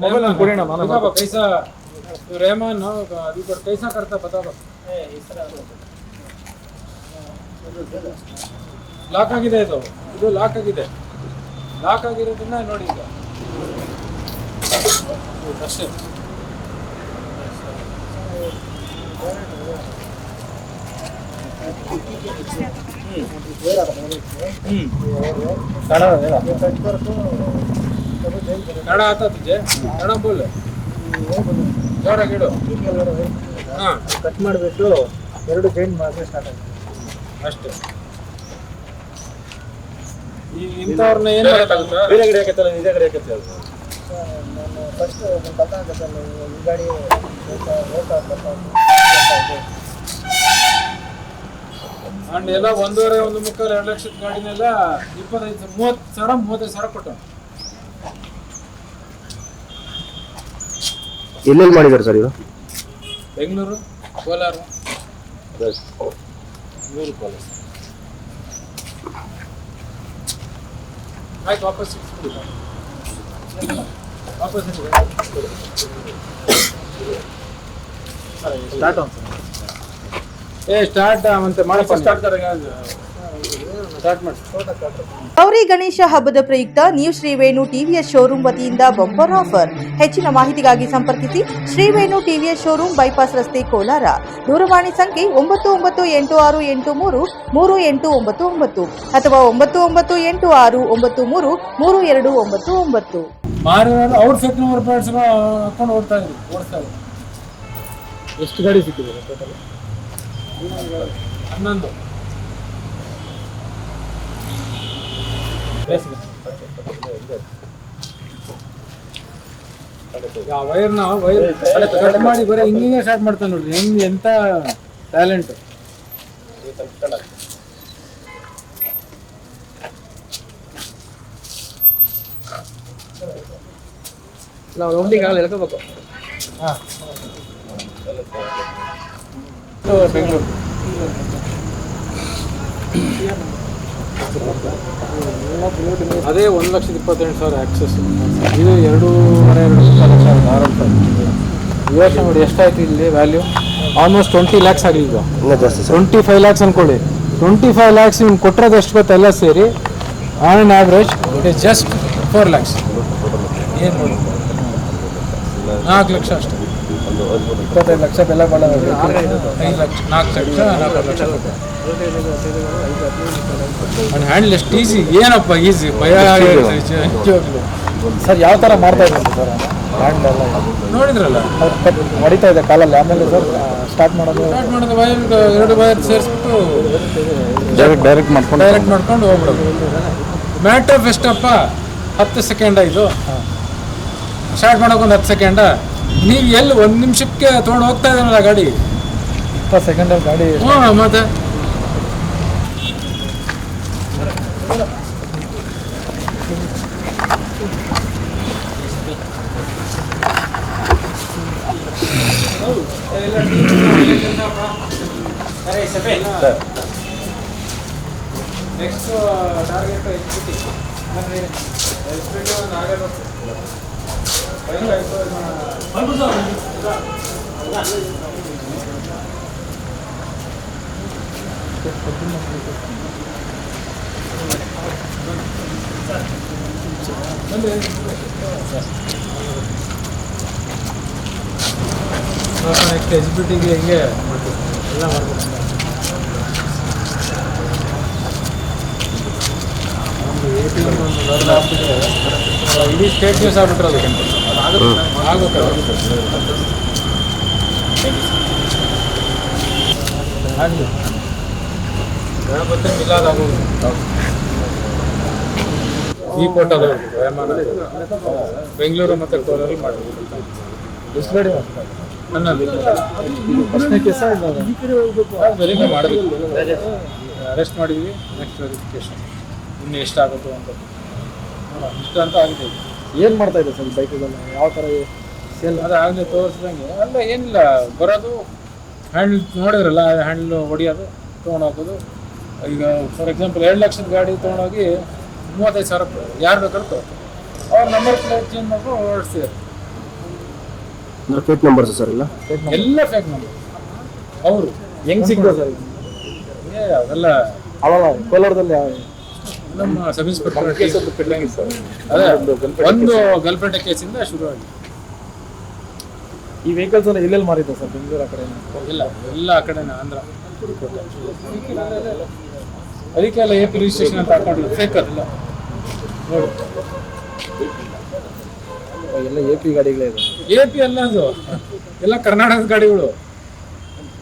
Mobile ನಾನು ಕೊಡಿ ನಾನು ಬಾ ಕೈಸಾ ರೆಹಮಾನ್ ಅದು ಕೈಸಾ ಕರ್ತಾ ಬತಾ ಬಾ ಲಾಕ್ ಆಗಿದೆ ಇದು. ಇದು ಲಾಕ್ ಆಗಿದೆ. ಲಾಕ್ ಆಗಿರೋದನ್ನ ನೋಡಿ ಈಗ. ಅಷ್ಟೇ. ಹ್ಞೂ ಕನ್ನಡ ಆತ ತುಜೆ ಕನ್ನಡ ಬೋಲ್. ಜೋರಾಗಿ ಇಡು. ಹಾ. ಕಟ್ ಮಾಡಿಬಿಟ್ಟು ಎರಡು ಜೈನ್ ಮಾಡಿದ್ರೆ ಸ್ಟಾರ್ಟ್ ಆಗುತ್ತೆ. ಅಷ್ಟೇ. ಈ ಇಂಥವ್ರನ್ನ ಏನು ಮಾಡೋಕ್ಕಾಗುತ್ತಾ ಬೇರೆ ಕಡೆ ಹಾಕತ್ತಲ್ಲ ಇದೇ ಕಡೆ ಹಾಕತ್ತೆ ಅದು. ನಾನು ಫಸ್ಟ್ ಈ ಗಾಡಿ ಹೋಗ್ತಾ ಹೋಗ್ತಾ ಬರ್ತಾ ಅಂಡ್ ಎಲ್ಲ ಒಂದೂವರೆ ಒಂದು ಮುಕ್ಕಾಲು ಎರಡು ಲಕ್ಷದ ಗಾಡಿನೆಲ್ಲ ಇಪ್ಪತ್ತೈದು ಸಾವಿರ ಮೂವತ್ತು ಸಾವಿರ ಮೂವತ್ತೈದು ಸಾವಿರ ಕೊಟ್ಟು. ಎಲ್ಲೆಲ್ಲಿ ಮಾಡಿದ್ದಾರೆ ಸರ್ ಇದು ಬೆಂಗಳೂರು ಕೋಲಾರ. ಮೂರು ಕೋಲಾರ ಆಯ್ತು ವಾಪಸ್. ವಾಪಸ್. ಸ್ಟಾರ್ಟ್ ಏ ಸ್ಟಾರ್ಟ್ ಮತ್ತೆ ಮಾಡಪ್ಪ ಸ್ಟಾರ್ಟ್ ಸ್ಟಾರ್ಟ್ ಮಾಡಿ ಗೌರಿ ಗಣೇಶ ಹಬ್ಬದ ಪ್ರಯುಕ್ತ ನ್ಯೂ ಶ್ರೀವೇಣು ಟಿವಿಎಸ್ ಶೋರೂಂ ವತಿಯಿಂದ ಬಂಪರ್ ಆಫರ್ ಹೆಚ್ಚಿನ ಮಾಹಿತಿಗಾಗಿ ಸಂಪರ್ಕಿಸಿ ಶ್ರೀವೇಣು ಟಿವಿಎಸ್ ಶೋರೂಮ್ ಬೈಪಾಸ್ ರಸ್ತೆ ಕೋಲಾರ. ದೂರವಾಣಿ ಸಂಖ್ಯೆ ಒಂಬತ್ತು ಒಂಬತ್ತು ಎಂಟು ಆರು ಎಂಟು ಮೂರು ಮೂರು ಎಂಟು ಒಂಬತ್ತು ಒಂಬತ್ತು ಅಥವಾ ಒಂಬತ್ತು ಒಂಬತ್ತು ಎಂಟು ಆರು ಒಂಬತ್ತು ಮೂರು ಮೂರು ಎರಡು ಒಂಬತ್ತು ಒಂಬತ್ತು. ಎಷ್ಟು ಗಾಡಿ ಸಿಕ್ಕಿದೆ? ಟೋಟಲ್ ಹನ್ನೊಂದು. ವೈರ್ನ ವೈರ್ ಕಟ್ ಮಾಡಿ ಬರೀ ಹಿಂಗೆ ಸ್ಟಾರ್ಟ್ ಮಾಡ್ತಾನೆ ನೋಡ್ರಿ. ಹೆಂಗ್ ಎಂತ ಟ್ಯಾಲೆಂಟ್ ನಾವು ರೌಂಡಿಗೆ ಆಗಲ್ಲ ಎಳ್ಕೋಬೇಕು. ಬೆಂಗಳೂರು. ಅದೇ ಒಂದು ಲಕ್ಷದ ಇಪ್ಪತ್ತೆಂಟು ಸಾವಿರ ಆಕ್ಸಸ್ ಇದು ಎರಡೂವರೆ ಎರಡು ಲಕ್ಷ ಆರಂಭ ಆರಾಮ್ ಯೋಚನೆ ನೋಡಿ ಎಷ್ಟಾಯ್ತು ಇಲ್ಲಿ ವ್ಯಾಲ್ಯೂ ಆಲ್ಮೋಸ್ಟ್ ಟ್ವೆಂಟಿ ಲ್ಯಾಕ್ಸ್ ಆಗಲಿ ಈಗ. ಟ್ವೆಂಟಿ ಫೈವ್ ಲ್ಯಾಕ್ಸ್ ಅನ್ಕೊಳ್ಳಿ. ಟ್ವೆಂಟಿ ಫೈವ್ ಲ್ಯಾಕ್ಸ್ ನಿಮ್ಗೆ ಕೊಟ್ಟರೆ ಎಷ್ಟು ಗೊತ್ತಾ? ಎಲ್ಲ ಸೇರಿ on on average it is just four lakhs ಏನು ನಾಲ್ಕು ಲಕ್ಷ ಅಷ್ಟೇ. ಇಪ್ಪತ್ತೈದು ಲಕ್ಷ ಬೆಲೆ ಬಾಳ ಐದು ಲಕ್ಷ ನಾಲ್ಕು ಲಕ್ಷ ನಾಲ್ಕು ಲಕ್ಷ ಅಂಡ್ ಹ್ಯಾಂಡಲ್ ಎಷ್ಟು ಈಸಿ ಏನಪ್ಪ ಈಸಿ ಭಯ ಸರ್ ಯಾವ ಥರ ಮಾಡ್ತಾ ಇದ್ದಾರೆ ಸರ್ ಹ್ಯಾಂಡ್ ಎಲ್ಲ? ನೋಡಿದ್ರಲ್ಲ? ಹೊಡಿತಾ ಇದೆ ಕಾಲಲ್ಲಿ. ಆಮೇಲೆ ಸರ್ ಸ್ಟಾರ್ಟ್ ಮಾಡೋದು? ಸ್ಟಾರ್ಟ್ ಮಾಡೋದು ವೈರ್ ಎರಡು ವೈರ್ ಸೇರಿಸ್ಬಿಟ್ಟು ಡೈರೆಕ್ಟ್ ಡೈರೆಕ್ಟ್ ಮಾಡ್ಕೊಂಡು ಡೈರೆಕ್ಟ್ ಮಾಡ್ಕೊಂಡು ಹೋಗ್ಬಿಡೋದು. ಮ್ಯಾಟ್ರ್ ಎಷ್ಟಪ್ಪ? ಹತ್ತು ಸೆಕೆಂಡ್ ಇದು? ಸ್ಟಾರ್ಟ್ ಮಾಡೋಕೆ ಒಂದು ಹತ್ತು ಸೆಕೆಂಡ ನೀವು ಎಲ್ಲಿ ಒಂದು ನಿಮಿಷಕ್ಕೆ ತೊಗೊಂಡು ಹೋಗ್ತಾ ಇದ್ದಾರಲ್ಲ ಗಾಡಿ? ಇಪ್ಪತ್ತು ಸೆಕೆಂಡಲ್ಲಿ ಗಾಡಿ ಹ್ಞೂ ಮತ್ತೆ? ನೆಕ್ಸ್ಟ್ ಟಾರ್ಗೆಟ್ எக்ஸிக்யூட்டிவ் எங்கே எல்லாம் வரணும் ಇಡೀ ಸ್ಟೇಟ್ ನ್ಯೂಸ್ ಆಗ್ಬಿಟ್ರೆ ಅದು ಈ ಫೋಟೋ ಬೆಂಗಳೂರು ಮತ್ತು ಕೋಲಾರಲ್ಲಿ ಮಾಡಬೇಕು ಅರೆಸ್ಟ್ ಮಾಡಿದ್ವಿ ನೆಕ್ಸ್ಟ್ ವೆರಿಫಿಕೇಶನ್ ಇನ್ನು ಎಷ್ಟಾಗುತ್ತೆ ಅಂತ. ಇಷ್ಟಂತ ಇಷ್ಟು ಅಂತ ಆಗಿದೆ. ಏನು ಮಾಡ್ತಾ ಇದೆ ಸರ್ ಬೈಕ್ಗಳನ್ನ ಯಾವ ಥರ ಸೇಲ್ ಅದು ಆಗಲೇ ತೋರಿಸ್ದಂಗೆ. ಅಲ್ಲ ಏನಿಲ್ಲ ಬರೋದು ಹ್ಯಾಂಡಲ್ ನೋಡಿದ್ರಲ್ಲ ಹ್ಯಾಂಡಲ್ ಹೊಡಿಯೋದು ತೊಗೊಂಡೋಗೋದು. ಈಗ ಫಾರ್ ಎಕ್ಸಾಂಪಲ್ ಎರಡು ಲಕ್ಷದ ಗಾಡಿ ತೊಗೊಂಡೋಗಿ ಮೂವತ್ತೈದು ಸಾವಿರ ಯಾರು ಬೇಕಾದ್ರೂ ತಗೋ ಅವ್ರ ನಂಬರ್ ಪ್ಲೇಟ್ ಚೇಂಜ್ ಮಾಡ್ಕೊಂಡು ಓಡಿಸ್ತೀರ ಫೇಕ್ ನಂಬರ್ ಸರ್ ಇಲ್ಲ? ಎಲ್ಲ ಫೇಕ್ ನಂಬರ್ ಅವರು. ಹೆಂಗ್ ಸಿಗ್ತದೆ ಸರ್? ಏ ಅದೆಲ್ಲ ಅವಾಗ ಕೋಲಾರದಲ್ಲಿ ಯಾವ ನಮ್ಮ ಸಬ್ ಇನ್ಸ್ಪೆಕ್ಟರ್ ಅದೇ ಒಂದು ಗಲ್ಪೇಟೆ ಕೇಸಿಂದ ಶುರುವಾಗಿ ಈ ವೆಹಿಕಲ್ಸ್ ಎಲ್ಲ ಎಲ್ಲೆಲ್ಲಿ ಮಾರಿದ್ದೆ ಸರ್ ಬೆಂಗಳೂರು ಆ ಕಡೆ? ಇಲ್ಲ ಎಲ್ಲ ಆ ಕಡೆನೇ ಆಂಧ್ರ. ಅದಕ್ಕೆಲ್ಲ ಎ ಪಿ ರಿಜಿಸ್ಟ್ರೇಷನ್ ಅಂತ ಹಾಕೊಂಡಿಲ್ಲ. ಫೇಕ್ ಅದೆಲ್ಲ ನೋಡಿ. ಎಲ್ಲ ಎ ಪಿ ಗಾಡಿಗಳೇ ಇದೆ ಎ ಪಿ ಅಲ್ಲ ಅದು. ಎಲ್ಲ ಕರ್ನಾಟಕದ ಗಾಡಿಗಳು.